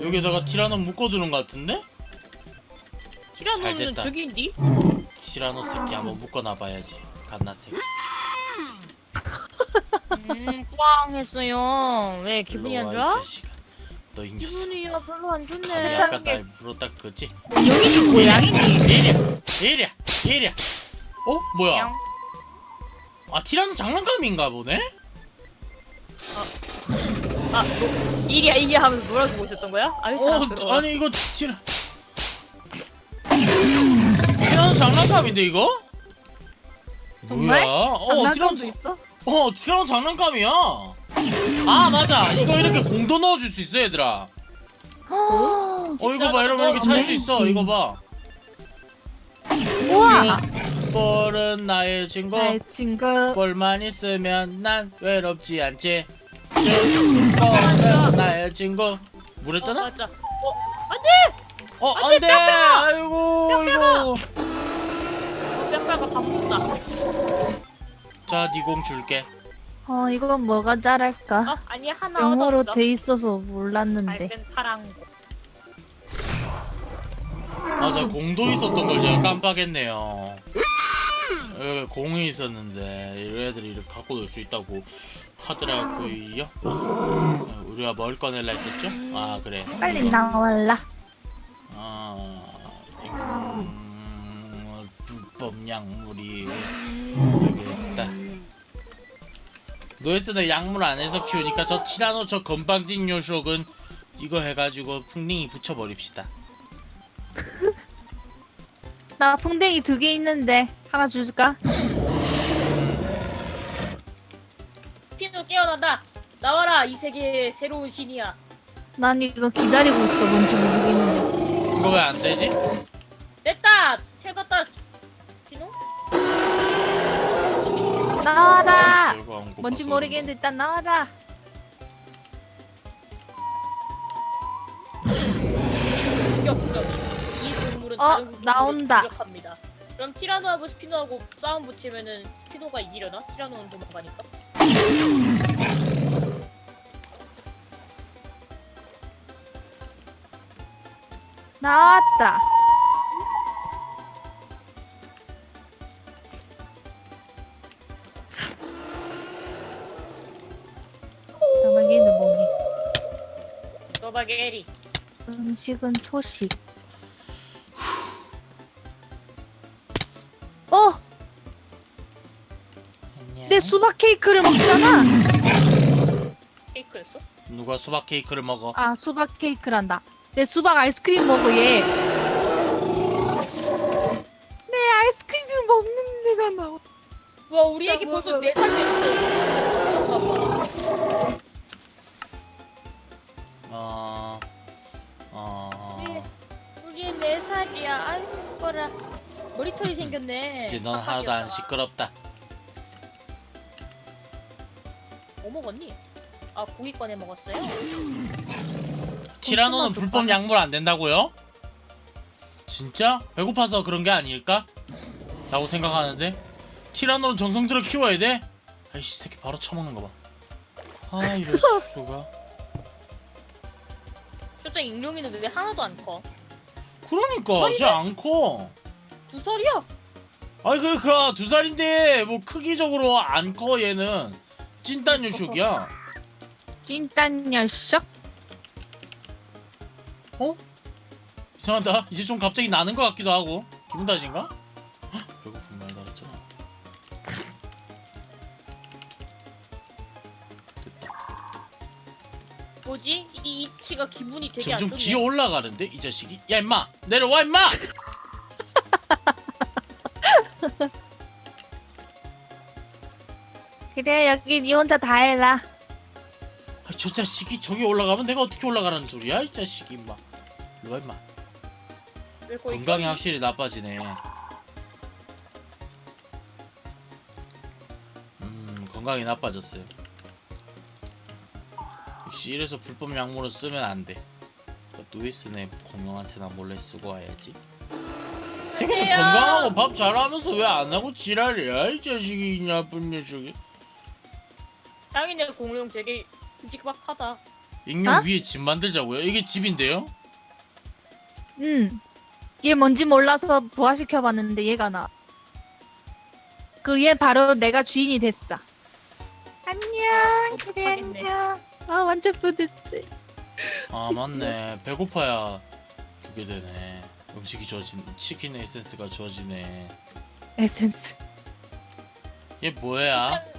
여기다가 티라노 묶어두는 것 같은데? 티라노는 됐다. 저기 있니? 티라노 새끼 한번 묶어놔봐야지 갓나 새끼 음, 꽝 했어요. 왜 기분이 안 일로 와, 이 좋아? 자식아 너이 녀석 기분이야 별로 안 좋네. 세상에. 아까 날 물었다 그거지? 여기는 고양이니? 이리야 이리야 어? 뭐야 냥. 아 티라노 장난감인가 보네? 아, 너 일이야 일이야 하면서 놀아주고 있었던 거야? 아유 어 사랑스러워. 아니 이거 티라 티라노 장난감인데 이거? 정말? 뭐야? 어, 장난감도 티라노, 있어? 어 티라노 장난감이야 아 맞아 이거 이렇게 공도 넣어 줄 수 있어 얘들아 어 이거 봐 이러면 이렇게 찰 수 있어 이거 봐 우와! 뻘은 나의 친구 나의 친구 뻘만 있으면 난 외롭지 않지 뻘은 나의 친구 물에 어, 떠나? 맞아. 어, 안돼. 어안 돼, 안돼 아이고 이거 뼈뼈가 밥 먹다. 자 니공 줄게 어 이건 뭐가 자랄까? 어, 아니 하나 영어로 얻었어. 돼 있어서 몰랐는데 밝은 파랑 거. 맞아 공도 있었던 걸 제가 깜빡했네요 여기 공이 있었는데 이 애들이 이렇게 갖고 놀 수 있다고 하더라고요 어, 우리가 뭘 꺼낼라 했었죠? 아 그래 빨리 나와라 아, 음, 불법 약물이 여기 있다. 노예스는 약물 안에서 키우니까 저 티라노 저 건방진 요식은 이거 해가지고 풍링이 붙여버립시다. 나 풍뎅이 두 개 있는데 하나 줄까? 피노 깨어난다. 나와라 이 세계의 새로운 신이야. 난 이거 기다리고 있어 뭔지 모르겠는데 이거 왜 안 되지? 됐다. 태웠다. 피노? 나와라! 안 뭔지 모르겠는데 일단 나와라 다른 동물을 나온다. 공격합니다. 그럼 티라노하고 스피노하고 싸움 붙이면은 스피노가 이기려나? 티라노는 도망가니까. 나왔다 나머지는 뭐니? 너바게리. 음식은 초식 내 수박 케이크를 먹잖아 케이크였어? 누가 수박 케이크를 먹어? 아 수박 케이크란다 내 수박 아이스크림 먹어 얘 내 아이스크림을 먹는 데가 나와 와 우리 자, 애기 뭐, 벌써 뭐. 4살 됐어. 어, 어, 네. 우리 4살이야. 아이고 이뻐라. 머리털이 생겼네. 이제 넌 하나도 안 시끄럽다. 먹었니? 아 고기 꺼내 먹었어요? 티라노는 조금만 불법 약물 안 된다고요? 진짜? 배고파서 그런 게 아닐까? 라고 생각하는데 티라노는 정성들어 키워야 돼? 아이씨 새끼 바로 처먹는 거 봐. 아 이럴 수가. 저쪽 익룡이는 왜 하나도 안 커? 그러니까 쟤안 커. 두 살이야? 아니 그니까 두 살인데 뭐 크기적으로 안 커 얘는 찐딴 요식이야. 찐딴 녀석 어? 이상하다. 이제 좀 갑자기 나는 것 같기도 하고 기분 탓인가? 헉, 배고픈 말 달았잖아. 됐다. 뭐지? 이 이치가 기분이 되게 안 점점 좋네. 기어 올라가는데 이 자식이. 야 임마 내려와 임마. 그래 여기 니 혼자 다 해라 아, 저 자식이 저기 올라가면 내가 어떻게 올라가라는 소리야 이 자식이 임마. 일로와 임마. 왜 거기 건강이? 확실히 나빠지네. 음, 건강이 나빠졌어요. 역시 이래서 불법 약물을 쓰면 안 돼. 노이스네 공룡한테나 몰래 쓰고 와야지. 안돼요. 건강하고 밥 잘하면서 왜 안 하고 지랄이야 이 자식이 이 나쁜 녀석이. 당연히 공룡 되게 큼직박하다. 익룡 어? 위에 집 만들자고요? 이게 집인데요? 응. 얘 뭔지 몰라서 부화시켜봤는데 얘가 나. 그얘 바로 내가 주인이 됐어. 안녕. 그래 행복하겠네. 안녕. 아 완전 뿌듯해. 아 맞네 배고파야 그게 되네 음식이 주어진 치킨 에센스가 주어지네 에센스. 얘 뭐야?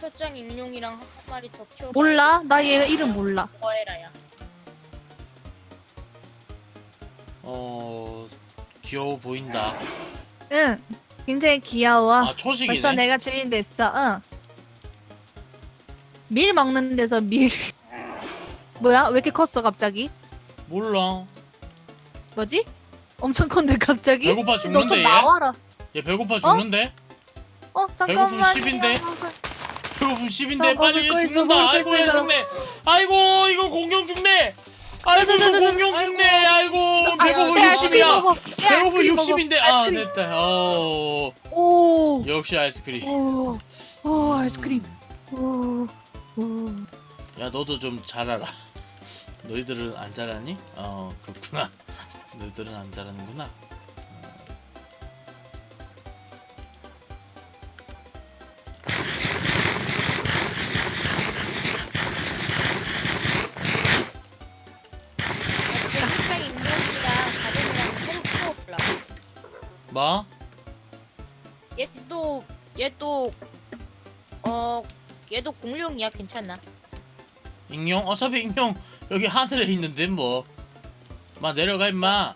첫장 익룡이랑 한 마리 더 키워. 몰라? 나 얘 이름 몰라. 뭐해라야. 어 귀여워 보인다 응. 굉장히 귀여워. 아 초식이네 벌써 내가 주인 됐어. 응. 밀 먹는 데서 밀. 뭐야? 왜 이렇게 컸어 갑자기? 몰라 뭐지? 엄청 컸는데 갑자기? 배고파 너 죽는데 좀 얘? 나와라. 얘 배고파 죽는데? 어 잠깐만. 배고픔 10인데? 배고픔 10인데 저 빨리 먹을 거 있어, 죽는다 거 아이고 얘 죽네 아이고 이거 공룡 죽네 아이고 저, 이거 저, 공룡. 죽네 아이고 내 아이스크림 60이야 먹어. 내 배고픔 아이스크림 먹어. 60인데 아 아이스크림. 됐다 어 오. 역시 아이스크림 오. 오 아이스크림. 오. 오. 야 너도 좀 잘하라 너희들은 안 잘하니? 어 그렇구나 너희들은 안 잘하는구나 뭐? 얘도 얘도 어 얘도 공룡이야 괜찮나? 익룡? 어차피 익룡 여기 하늘에 있는데 뭐. 마 내려가 임마.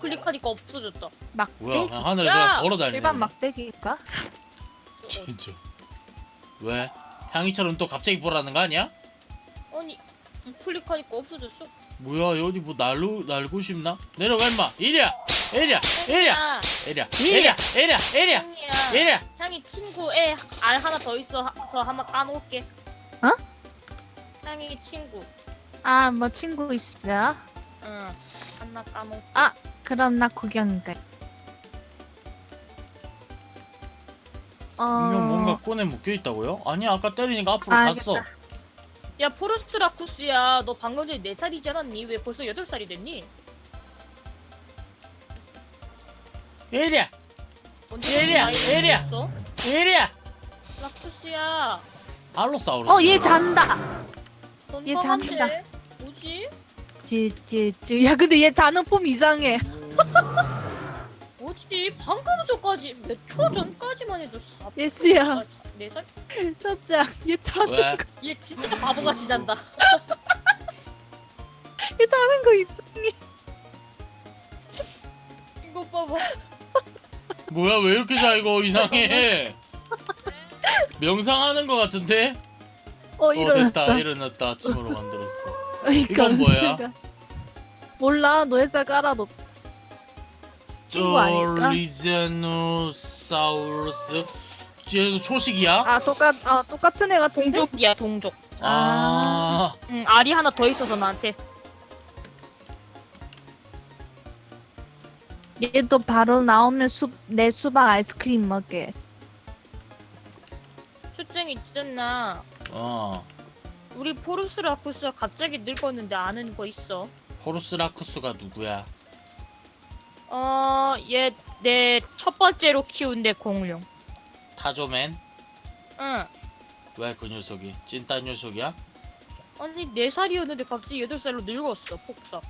클릭하니까 없어졌다. 뭐야? 막대기. 그냥 하늘에서 야! 걸어 다니네. 일반 막대기일까? 진짜. 왜? 향이처럼 또 갑자기 보라는 거 아니야? 아니 클릭하니까 없어졌어. 뭐야 여기 뭐 날로 날고 싶나? 내려가 임마. 이리야. 이리야. 이리야. 이리야. 이리야. 이리야. 향이야. 이리야. 향이 친구 애알 하나 더 있어. 하- 저 한번 까놓을게. 어? 향이 친구. 아 뭐 친구 있어? 응. 하나 까놓. 그럼 나 구경 가. 어. 익룡 뭔가 끈에 묶여 있다고요? 아니 아까 때리니까 앞으로 아, 갔어. 야 포르스트라쿠스야. 너 방금 전에 4 살이지 않았니? 왜 벌써 8 살이 됐니? 나이 얘리야. 먹었어? 이리야. 라쿠스야. 알로사우루스. 어, 얘 잔다. 얘? 잔다. 뭐지? 찌찌찌. 야, 근데 얘 자는 폼 이상해. 뭐지? 방금 전까지 몇 초 전까지만 해도 4 예스야. 4살? 첫장. 얘 자는 왜? 얘 진짜 바보같이 잔다. 얘 자는 거 있어. 이거 봐봐. 뭐야 왜 이렇게 자 이거 이상해. 명상하는 거 같은데? 어, 어 일어났다. 됐다 일어났다 아침으로 만들었어. 이건 뭐야? 몰라. 노예살 깔아뒀어. 친구 아닐까? 리제노사우루스 얘도 초식이야? 아, 똑같 아, 똑같은 애 같은데? 동족이야 동족. 아, 응 알이 하나 더 있어서 나한테. 얘도 바로 나오면 수, 내 수박 아이스크림 먹게. 초증 있잖아. 어 우리 포르스라쿠스가 갑자기 늙었는데 아는 거 있어. 포르스라쿠스가 누구야? 어, 얘 내 첫 번째로 키운 내 공룡. 타조맨? 응. 왜 그 녀석이 찐따 녀석이야? 아니 네 살이었는데 갑자기 여덟 살로 늙었어 폭삭.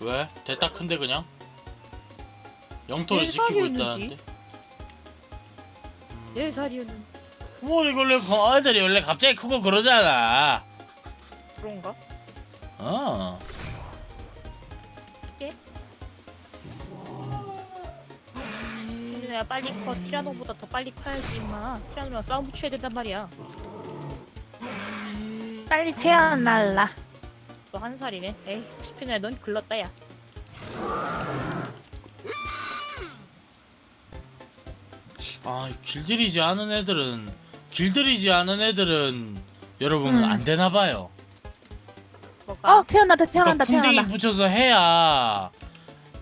왜? 대따 큰데 그냥? 영토를 네 지키고? 있다는데? 음, 네 살이었는데 뭐 이거 원래 애들이 원래 갑자기 크고 그러잖아. 그런가? 어. 근데 내가 빨리 커 티라노보다 더 빨리 커야지 임마. 티라노랑 싸움 붙여야 된단 말이야. 빨리 태어날라. 너한 살이네. 에이 스피너야 넌 글렀다 야. 아 길들이지 않은 애들은 길들이지 않은 애들은 여러분 음. 안 되나 봐요. 뭐가? 어, 태어난다. 태어난다. 그러니까 풍뎅이 태어난다. 붙여서 해야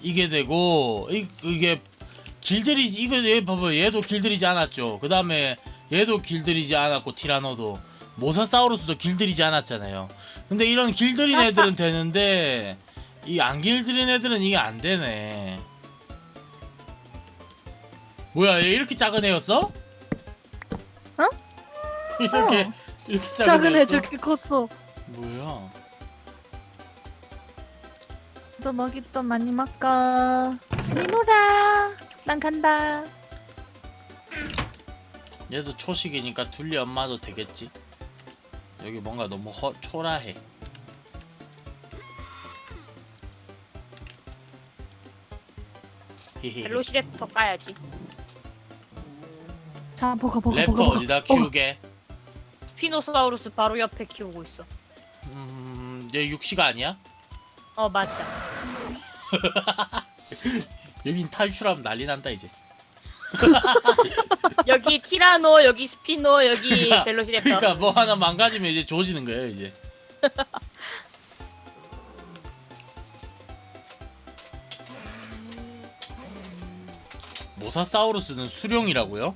이게 되고 이, 이게 길들이지 이거 얘 봐봐 얘도 길들이지 않았죠. 그 다음에 얘도 길들이지 않았고 티라노도 모사사우루스도 길들이지 않았잖아요. 근데 이런 길들인 애들은 되는데 이 안 길들인 애들은 이게 안 되네. 뭐야 얘 이렇게 작은 애였어? 어? 이렇게 어. 이렇게 작은, 작은 애 애였어? 저렇게 컸어. 뭐야? 또 먹이 또 많이 먹까. 니노라. 난 간다. 얘도 초식이니까 둘리 엄마도 되겠지. 여기 뭔가 너무 허, 초라해. 벨로시랩터 까야지. 자, 먹어, 먹어, 랩터 먹어, 먹어. 어디다 키우게? 스피노사우루스 바로 옆에 키우고 있어. 음, 얘 육시가 아니야? 어 맞다. 여긴 탈출하면 난리 난다 이제. 여기 티라노, 여기 스피노, 여기 그러니까- 벨로시랩터. 그러니까 뭐 하나 망가지면 이제 조지는 거예요 이제. 모사사우루스는 수룡이라고요?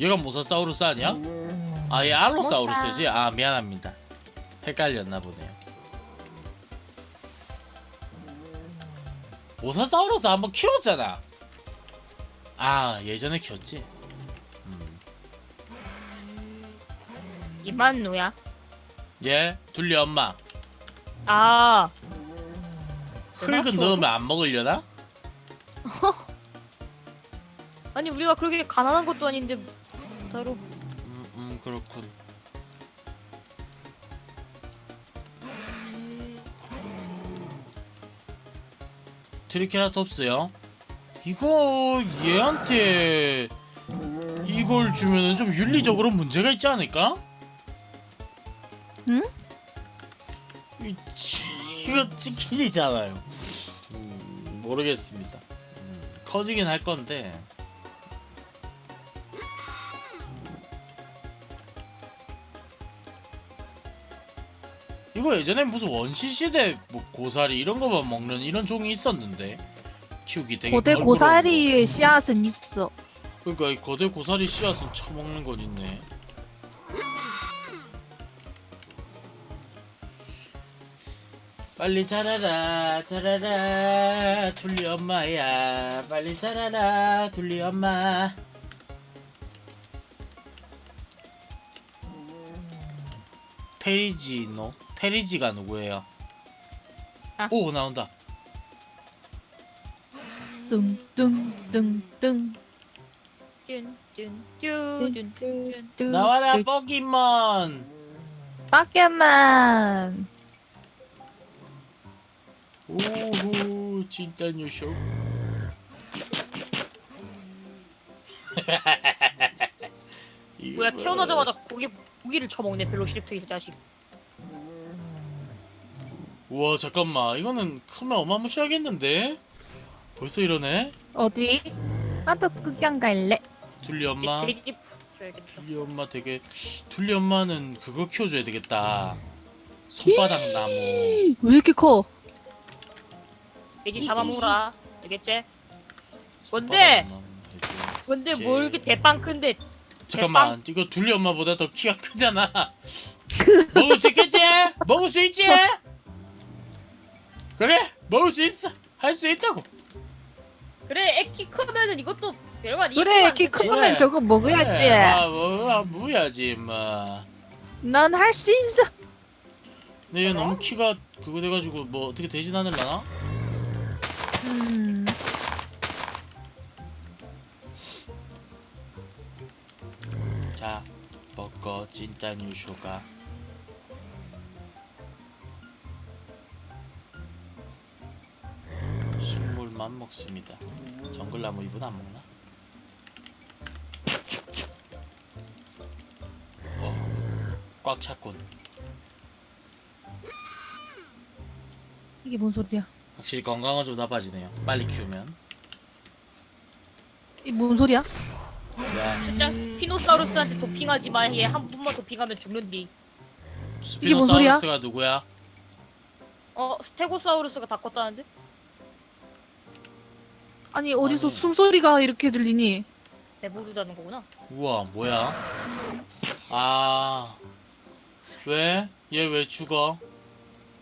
얘가 모사사우루스 아니야? 아, 얘 알로사우루스지? 아, 미안합니다. 헷갈렸나 보네요. 모사사우루스 한번 키웠잖아. 아, 예전에 키웠지? 음. 이만 누야. 얘, 둘리 엄마. 아 흙은 넣으면 안 먹으려나? 아니 우리가 그렇게 가난한 것도 아닌데 따로 음, 음 그렇군. 트리케라톱스요? 이거 얘한테 이걸 주면은 좀 윤리적으로 문제가 있지 않을까? 응? 이, 이거 치킨이잖아요. 음, 모르겠습니다. 음, 커지긴 할 건데. 이거 예전에 무슨 원시 시대 뭐 고사리 이런 거만 먹는 이런 종이 있었는데 키우기 되게 고대 번거로운 고사리의 씨앗은 있어. 거. 그러니까 이 거대 고사리 씨앗은 처먹는 건 있네. 빨리 자라라 자라라 둘리 엄마야 빨리 자라라 둘리 엄마 테리지노 테리지가 누구예요? 아. 오 나온다 뚱뚱뚱뚱. 뚠뚠뚠뚠뚠 나와라 포기몬! 밖에만. 오호 진짜 녀석. 이거 뭐야 봐. 태어나자마자 고기 고기를 쳐먹네 벨로시랩터 이 자식. 우와 잠깐만. 이거는 크면 어마무시하겠는데 벌써 이러네 어디? 나도 극장 갈래. 둘리 엄마 줘야겠다 둘리 엄마 되게 둘리 엄마는 그거 키워줘야 되겠다 손바닥 나무 왜 이렇게 커? 돼지 잡아먹으라 알겠지? 뭔데? 손바닥 나무 해줘. 근데 뭐 이렇게 대빵 큰데 잠깐만 이거 둘리 엄마보다 더 키가 크잖아 먹을 수 있겠지? 먹을 수 있지? 그래 먹을 수 있어 할 수 있다고 그래 애키 크면은 이것도 별거 아니야 그래, 키 크면 그래. 저거 먹어야지. 그래, 아, 뭐, 아, 무야지 뭐난할 수 있어. 근데 얘 너무 키가 그거 돼가지고 뭐 어떻게 않을라나? 음. 자 먹고 찐따 뉴쇼가 먹습니다 정글나무 잎은 안 먹나? 어, 꽉 찼군 이게 뭔 소리야? 확실히 건강은 좀 나빠지네요 빨리 키우면 이뭔 소리야? 네. 진짜 스피노사우루스한테 도핑하지 마 얘 한 번만 도핑하면 죽는디 이게 뭔 소리야? 스피노사우루스가 누구야? 어 스테고사우루스가 다 컸다는데? 아니 어디서 아니. 숨소리가 이렇게 들리니? 내보르다는 거구나 우와 뭐야? 아 왜? 얘 왜 죽어?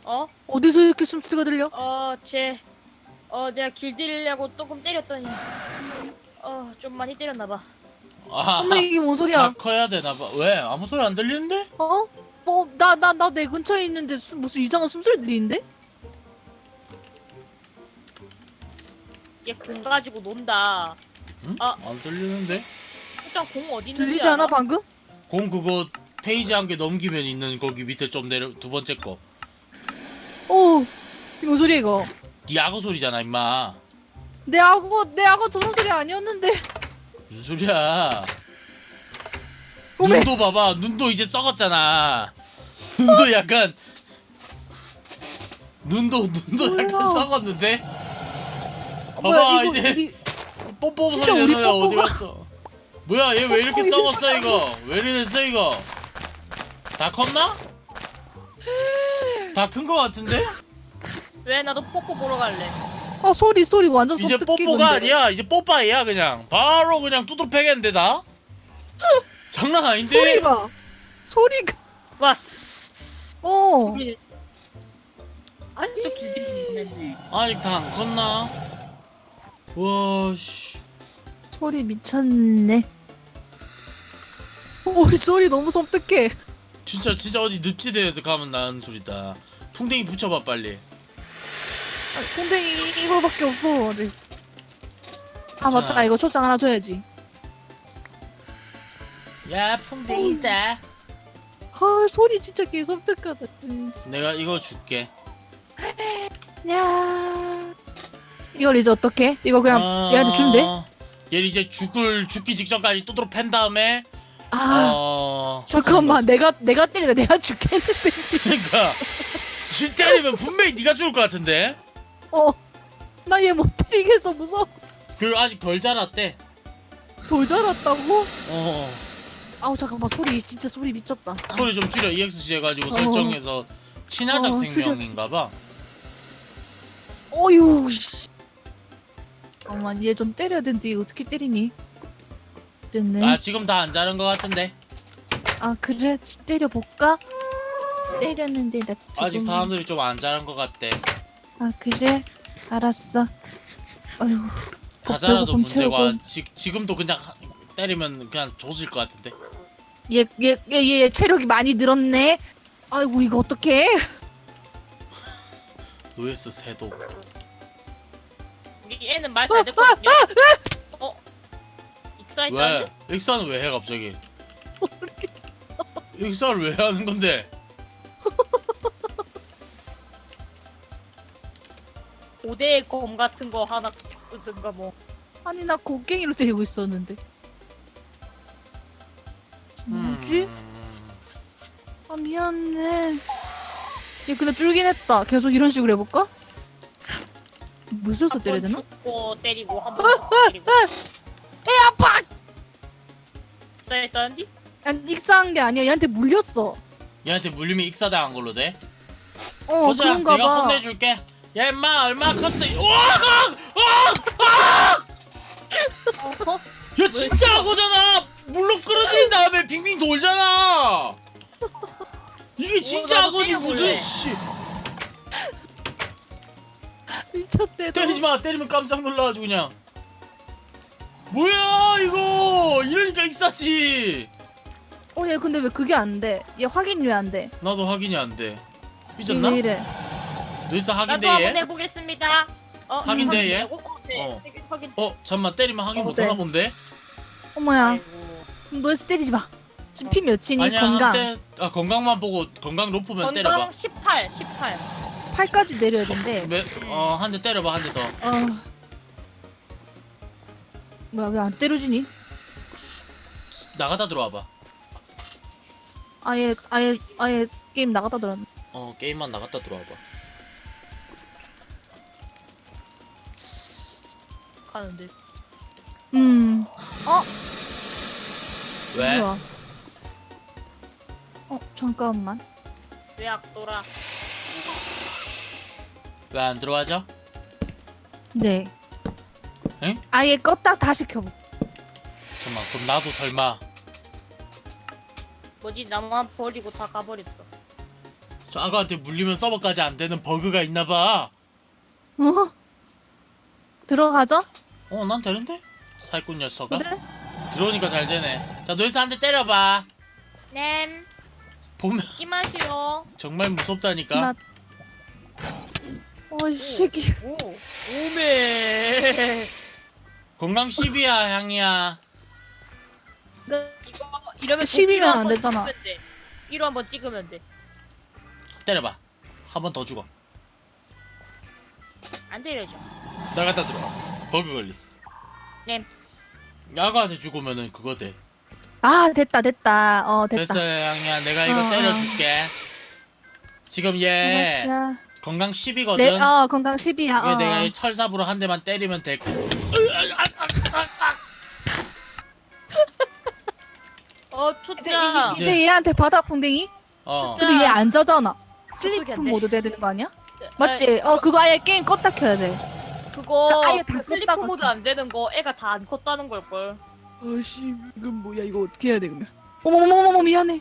어? 어디서 이렇게 숨소리가 들려? 어, 쟤, 어, 내가 길들이려고 조금 때렸더니, 어, 좀 많이 때렸나 봐. 아, 엄마 이게 뭔 다 소리야? 커야 되나 봐. 왜? 아무 소리 안 들리는데? 어? 어, 나, 나, 나 내 근처에 있는데 수- 무슨 이상한 숨소리 들리는데? 얘 공 가지고 논다. 응? 아. 안 들리는데? 일단 공 어디 있는지 들리지 않아, 방금? 공 그거 페이지 한 개 넘기면 있는 거기 밑에 좀 내려 두 번째 거. 어, 이게 뭔 소리야, 이거? 네 악어 소리잖아 임마. 내 악어, 내 악어 저런 소리 아니었는데. 무슨 소리야? 어메. 눈도 봐봐. 눈도 이제 썩었잖아. 눈도 약간 눈도 눈도 약간 뭐야. 썩었는데. 어, 봐봐, 이거 이제. 우리- 뽀뽀 진짜 소리 우리 나는 어디 뽀뽀가- 갔어? 뭐야 얘 왜 이렇게 어, 이거 썩었어 이거? 왜 이랬어 이거? 다 컸나? 다 큰 거 같은데? 왜 나도 뽀뽀 보러 갈래? 어, 소리, 소리 완전 이제 섬뜩해, 뽀뽀가 근데. 아니야 이제 뽀빠이야 그냥 바로 그냥 뚜드러 패겠는데 다? 장난 아닌데? 소리 봐. 소리가. 와, 스- 어. 소리. 아직도 길들이는데. 아직 다 안 컸나? 와 씨 소리 미쳤네. 어, 우리 소리 너무 섬뜩해. 진짜 진짜 어디 늪지대에서 가면 나는 소리다 퉁댕이 붙여봐 빨리 아, 근데 이, 이거밖에 없어, 아직. 아, 자. 맞다. 이거 초장 하나 줘야지. 야 풍뎅이다 헐, 소리 진짜 개 섬뜩하다. 내가 이거 줄게 야 이걸 이제 어떻게? 이거 그냥 얘한테 주면 돼? 얘 이제 죽을 죽기 직전까지 뚜드러 팬 다음에? 아. 어. 잠깐만 내가 내가 때리다 내가 죽겠는데 지금. 그러니까 줄 때리면 분명히 네가 죽을 것 같은데. 어 나 얘 못 때리겠어 무서워. 그리고 아직 덜 자랐대. 돌 자랐다고? 어. 아우 잠깐만 소리 진짜 소리 미쳤다. 소리 좀 줄여 EXG 해가지고 어. 설정해서. 친화적 어, 생명인가봐. 어휴 씨 잠깐만 얘 좀 때려야 되는데 어떻게 때리니? 됐네 아 지금 다 안 자른 것 같은데 아 그래 지- 때려 볼까? 때렸는데 나 아직 조금- 사람들이 좀 안 자란 것 같대 아 그래? 알았어 어휴 다 자라도 채우고. 지, 지금도 그냥 하- 때리면 그냥 조질 것 같은데 얘, 얘, 얘, 얘, 얘 체력이 많이 늘었네. 아이고 이거 어떡해? 노예스 새도 우리 애는 말 잘 듣거든요. 어? 익사했다는데? 왜? 익사는 왜 해 갑자기 익사를 왜 하는 건데 고대의 검 같은 거 하나 쓰든가 뭐. 아니 나 곡괭이로 때리고 있었는데. 뭐지? 음, 아 미안해. 얘 근데 줄긴 했다. 계속 이런 식으로 해볼까? 물 써서 때려야 되나? 죽고 때리고 한번 때리고. 애 아파! 난 익사한 게 아니야. 얘한테 물렸어. 얘한테 물리면 익사당한 걸로 돼? 어 보자 그런가 내가 봐. 혼내줄게 야 임마 얼마 컸어 우와 어? 야 진짜 악어잖아 물로 끌어들인 다음에 빙빙 돌잖아 이게 진짜 나도 악어지 무슨 때려볼래. 씨 미쳤대. 너. 때리지 마 때리면 깜짝 놀라가지고 그냥 뭐야 이거 이러니까 익사지 어, 얘 근데 왜 그게 안 돼? 얘 확인 왜 안 돼? 나도 확인이 안돼 얘 삐졌나? 왜 이래? 너희서 나도 확인돼 한번 얘? 해보겠습니다. 어? 확인돼, 얘? 확인되고? 어, 네. 어. 확인. 어 잠만 때리면 확인 어, 못하나 네. 본데? 어머야. 아이고. 너에서 때리지 마. 지금 피 몇이니? 아니야 건강. 한때 아 건강만 보고 건강 높으면 때려봐 건강 18, 18. 8까지 내려야 된대. 어 한 대 때려봐 한 대더 어. 뭐야 왜 안 때려주니? 나가다 들어와봐 아예 아예 아예 게임 나갔다 들었네. 어 게임만 나갔다 들어와봐 가는데. 음. 어? 왜? 뭐야? 어 잠깐만. 왜 악돌아? 왜 안 들어가죠? 네. 에? 아예 껐다 다시 켜. 잠깐만 그럼 나도 설마 뭐지 나만 버리고 다 가버렸어. 저 아가한테 물리면 서버까지 안 되는 버그가 있나봐 어? 들어가죠? 어 난 되는데? 사기꾼 녀석아 그래? 들어오니까 잘 되네 자 노이스 한 대 때려봐 넴 보면 끼마시오. 정말 무섭다니까 나 어이 새끼. 오, 오메. 건강 10이야 향이야. 이거 이러면 시비면 안 되잖아. 1호 한번 찍으면 돼. 때려봐. 한 번 더 죽어. 안 때려줘. 나 갖다 들어. 버그 걸렸어. 네. 야가한테 죽으면은 그거 돼. 아 됐다 됐다. 어 됐다. 됐어요 향이야. 내가 이거 어, 어. 때려줄게. 지금 얘. 아, 건강 10이거든. 네, 어, 건강 10이야. 어. 내가 이 철삽으로 한 대만 때리면 돼. 어, 초짜. 이제, 이제 얘한테 바다 풍뎅이? 어. 근데 얘 안 젖잖아. 슬리프 모드 돼야 되는 거 아니야? 아, 맞지? 그 어, 그거 아예 게임 껐다 켜야 돼. 그거 아, 아예 다 그 슬리퍼 모드 안 되는 거 애가 다 안 컸다는 걸걸. 아씨 이건 뭐야 이거 어떻게 해야 돼 그러면? 어머머머머 미안해.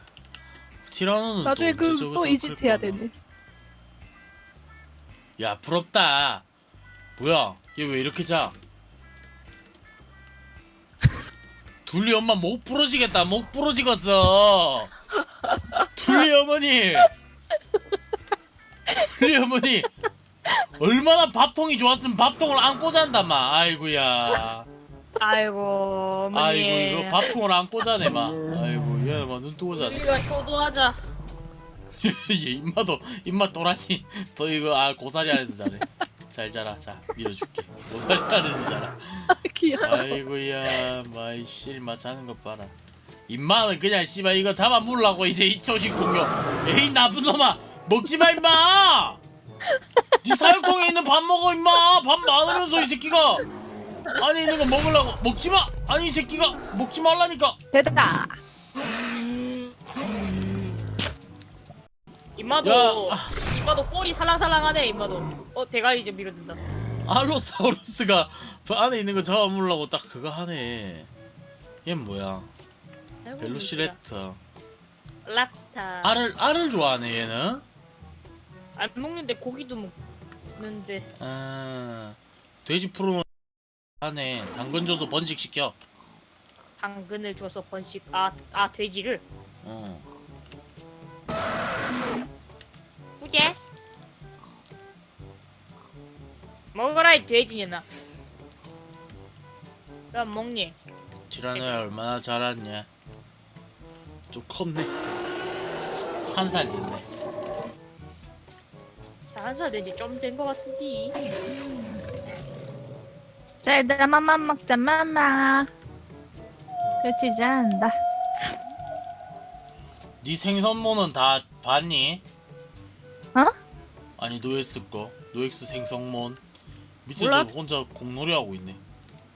티라노는 나중에 그또다 이짓 해야? 되네. 야 부럽다. 뭐야? 얘 왜 이렇게 자? 둘리 엄마 목 부러지겠다. 목 부러지겠어. 둘리 어머니. 둘리 어머니. 얼마나 밥통이 좋았으면 밥통을 안고 잔다 마. 아이고야. 아이고 어머니. 아이고 이거 밥통을 안고 자네 마. 아이고 얘막눈 뜨고 자네. 우리가 효도하자. 얘 입맛도 입맛 또라시 더 이거 아 고사리 안에서 자네. 잘 자라. 자 밀어줄게. 고사리 안에서 자라. 귀여워. 아이고야 마이 씨마 자는 것 봐라. 임마는 그냥 씨발 이거 잡아 물라고 이제 이초식 공룡. 에이 나쁜 놈아 먹지 마 임마. 네 사육통에 있는 밥 먹어 임마. 밥 많으면서 이 새끼가 안에 있는 거 먹으려고 먹지 마. 아니 이 새끼가 먹지 말라니까. 됐다. 임마도 야. 임마도 꼬리 살랑살랑하네 임마도. 어 대가리 이제 밀어든다. 알로사우루스가 그 안에 있는 거 잡아 물라고 딱 그거 하네. 얘 뭐야? 아이고, 벨루시레트. 랍스타. 알을 알을 좋아하네 얘는. 안 먹는데 고기도 먹는데. 아 돼지 푸르는 하네. 당근 줘서 번식 시켜. 당근을 줘서 번식 아, 아 돼지를 어. 꾸제 먹어라 이 돼지년아 그럼 먹니? 티라노야 얼마나 자랐냐? 좀 컸네. 한 살 됐네. 한살 된지 좀된 거 같은데 자 얘들아 맘만 먹자 맘마. 그렇지 잘한다. 네 생선모는 다 봤니? 어? 아니 노엑스 거. 노엑스 생선몬. 밑에서 몰라. 혼자 공놀이 하고 있네.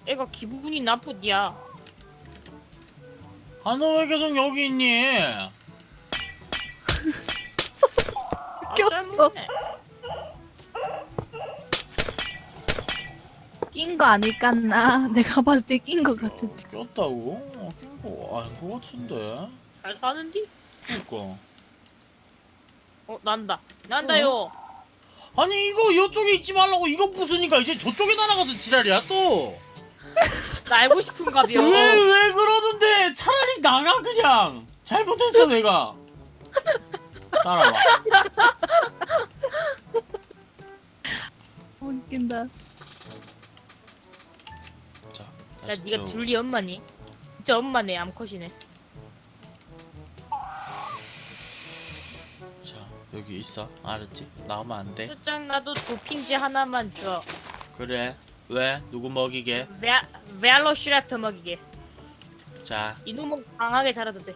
애가 기분이 나쁘디야 아 너 왜 계속 여기 있니? 아, 꼈어. 짧네. 낀 거 아닐까나. 내가 봤을 때 낀 거 같은데. 꼈다고? 어, 낀거 아닌 거 같은데. 잘 사는디? 그니까. 어 난다 난다요 아니 이거 이쪽에 있지 말라고 이거 부수니까 이제 저쪽에 날아가서 지랄이야 또. 날고 싶은가 벼 왜 왜 그러는데 차라리 나가 그냥 잘못했어 내가 따라와 어, 웃긴다. 자야 저- 둘리 엄마니? 진짜 엄마네 암컷이네 자 여기 있어 알았지 나오면 안돼 초장 나도 도핑지 하나만 줘 그래 왜 누구 먹이게 베, 벨로시랩터 먹이게 자 이놈은 강하게 자라도 돼.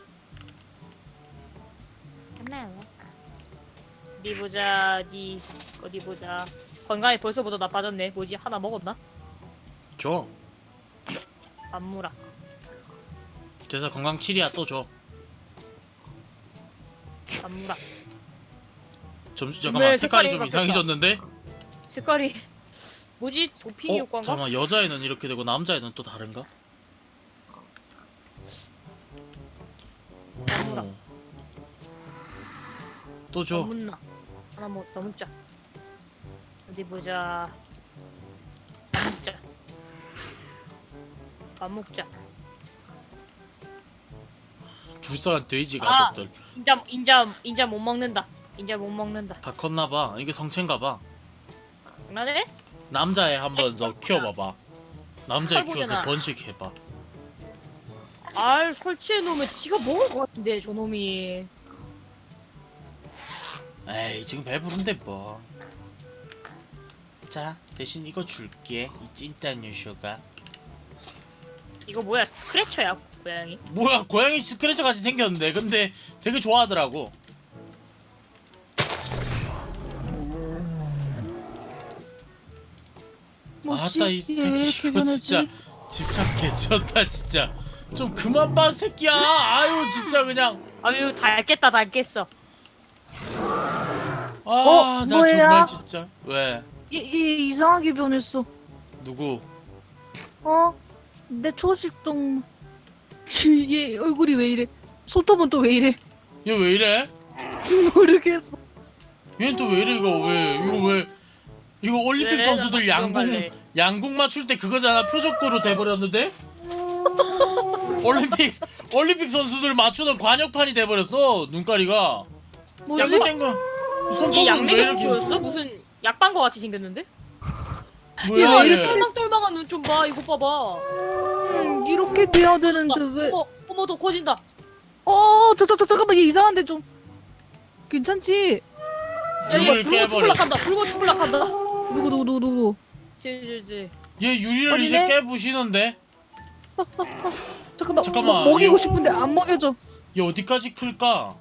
어디 보자, 어디 어디 보자. 건강이 벌써보다 나빠졌네. 뭐지? 하나 먹었나? 줘. 안무라. 그래서 건강 7이야 또 줘. 안무라. 점 잠깐만 왜 색깔이 색깔이 좀 바뀌었다. 이상해졌는데? 색깔이 뭐지? 도핑 어 효과인가? 잠깐만 여자애는 이렇게 되고 남자애는 또 다른가? 아무라. 또 줘. 묻나? 하나 먹, 더 먹자. 어디 보자. 밥 먹자. 불쌍한 돼지 아. 가족들 인자 인자 인자 못 먹는다. 인자 못 먹는다. 다 컸나봐. 이게 성체인가봐. 장난해? 남자애 한번 더 키워봐봐. 남자애 키워서. 번식해봐. 알 설치해 놓으면 지가 먹을 것 같은데 저놈이. 에이 지금 배부른데 뭐. 자 대신 이거 줄게. 이 찐따 녀석아. 이거 뭐야 스크래쳐야 고양이. 뭐야 고양이 스크래쳐 같이 생겼는데 근데 되게 좋아하더라고. 뭐지? 아따 이얘 새끼 이거? 진짜 집착 개쩐다 진짜. 좀 그만 봐 새끼야. 아유 진짜 그냥. 아유 닳겠다 닳겠어. 아, 어, 나 뭐야? 정말 진짜. 왜? 얘, 얘 이상하게 변했어. 누구? 어? 내 초식 동물. 얘 얼굴이 왜 이래? 손톱은 또 왜 이래? 얘 왜 이래? 모르겠어. 얘는 또왜 이래 이거 왜 이거 왜 이거 올림픽 왜? 선수들 나 양궁. 양궁 맞출 때 그거잖아 표적구로 돼버렸는데 올림픽 올림픽 선수들 맞추는 관역판이 돼버렸어 눈가리가 뭐지? 양궁 땡거 얘 손톱은 왜 이렇게 키웠어? 무슨 약방 거 같이 생겼는데? 왜 야, 이래? 이렇게 똘망똘망한 눈 좀 봐. 이거 봐봐. 음, 이렇게 돼야 되는데 왜? 어머 어머 더 커진다. 어, 저, 저, 저, 잠깐만, 얘 이상한데 좀. 괜찮지? 야, 얘 눈을 붉은 깨버려 추블락한다. 붉은 추블락한다. 누구, 누구, 누구, 누구? 쟤쟤쟤. 얘 유리를 이제 어디네? 깨부시는데 잠깐만, 잠깐만, 뭐, 먹이고 이거- 싶은데 안 먹여줘. 얘 어디까지 클까?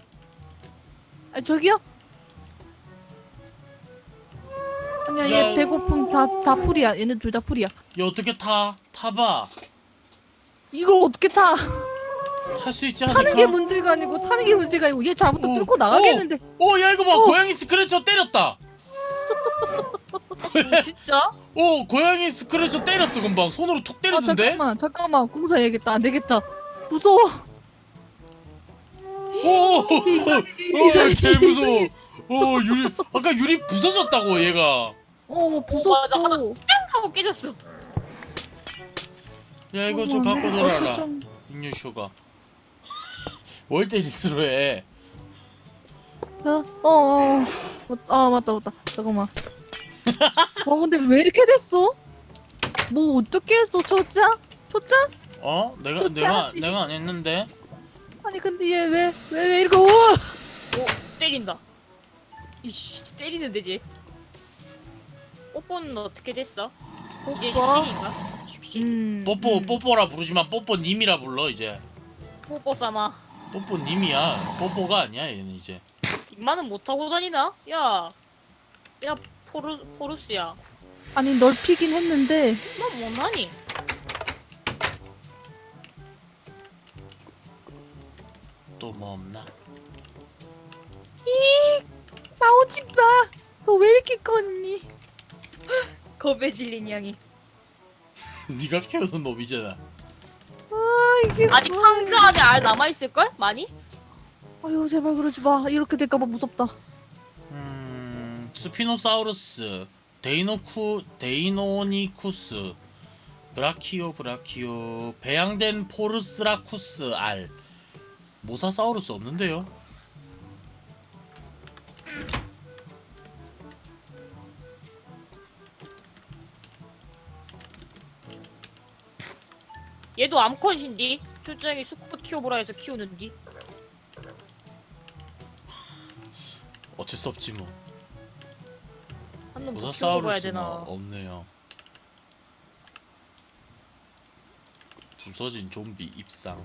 아, 저기요? 아니야, 야. 얘 배고픔 다, 다 풀이야. 얘네 둘 다 풀이야. 얘 어떻게 타? 타봐 이걸 어떻게 타? 탈 수 있지 않을까? 타는 게 문제가 아니고, 타는 게 문제가 아니고, 얘 잘못하면 오, 뚫고 나가겠는데. 오, 야 이거 봐 어. 고양이 스크래쳐 때렸다. 진짜? 오, 고양이 스크래쳐 때렸어 금방 손으로 툭 아, 때렸는데. 잠깐만, 잠깐만. 공사해야겠다. 안 되겠다. 무서워. 오, 오, 이상해, 개 무서워. 오, 유리 아까 유리 부서졌다고 얘가. 어, 맞아, 부쉈어. 하나- 하고 깨졌어. 야 이거 좀 갖고 어떻게 놀아라. 좀- 잉여쇼가. 뭘 때리스로 해? 어, 어, 어. 어, 아, 맞다, 맞다. 잠깐만. 어, 근데 왜 이렇게 됐어? 뭐 어떻게 했어, 초짜? 초짜? 어? 내가 좋다. 내가 내가 안 했는데. 아니 근데 얘 왜 왜 왜 이렇게 우와! 오 때린다. 이씨 때리는데 쟤. 뽀뽀는 어떻게 됐어? 이제 뽀뽀? 슈팅인가? 음, 뽀뽀 음. 뽀뽀라 부르지만 뽀뽀님이라 불러 이제. 뽀뽀 삼아. 뽀뽀님이야. 뽀뽀가 아니야 얘는 이제. 입만은 못 타고 다니나? 야, 야 포르 포르스야. 아니 넓히긴 했는데 너 못하니? 또 뭐 없나? 나오지 마. 너 왜 이렇게 컸니? 겁에 질린 양이. 네가 키우는 놈이잖아. 아 이게 아직 뭐야. 상자 안에 알 남아 있을 걸? 많이? 아유 제발 그러지 마. 이렇게 될까봐 무섭다. 음, 스피노사우루스, 데이노쿠, 데이노니쿠스, 브라키오, 브라키오, 배양된 포르스라쿠스 알. 모사사우루스 없는데요? 얘도 암컷인디. 출장이 수컷 키워보라 해서 키우는디. 어쩔 수 없지 뭐. 한놈 더 키워봐야 모사사우루스는 되나? 없네요. 부서진 좀비 입상